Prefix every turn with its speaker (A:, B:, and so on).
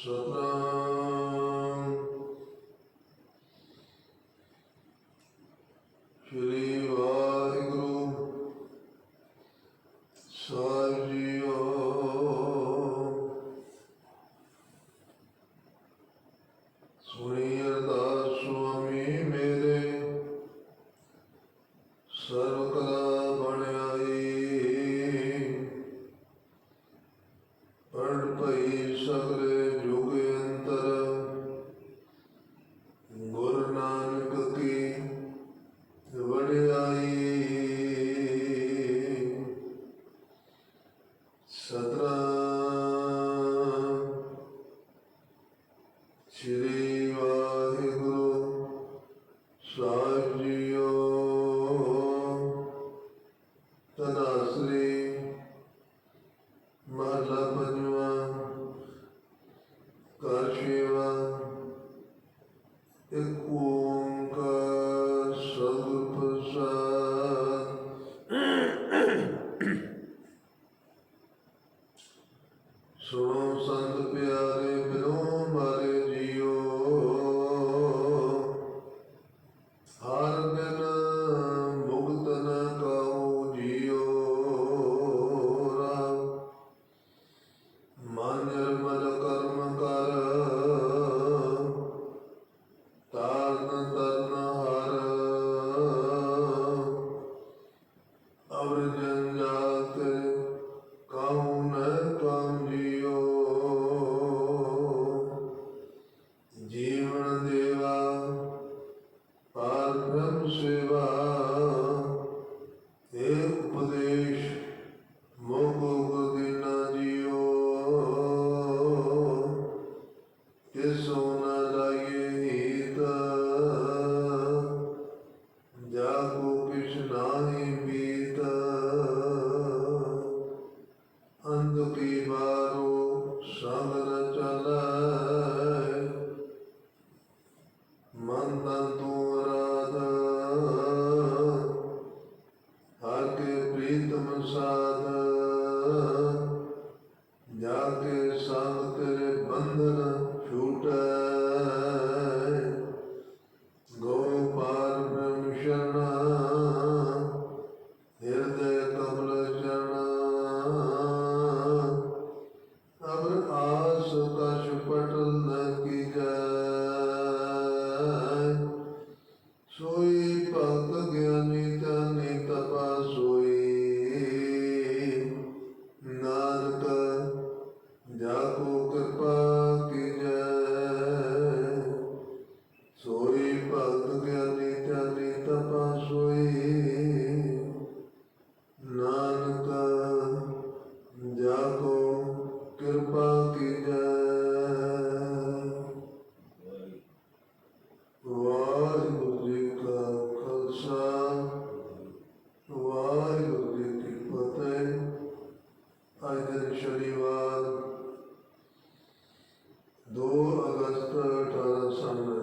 A: ਸਤਨਾਮ। ਸ਼੍ਰੀ ਵਾਹਿਗੁਰੂ ਸਾਹਿਬ ਜੀਓ ਸੁਣੀ ਸ੍ਰੀ ਵਾਹਿਗੁਰੂ ਸਾਹਿਬ ਜੀਓ। ਤਦਾ ਸ੍ਰੀ ਮਹਲਾ ਪੰਜਵਾ 2 ਅਗਸਤ 1897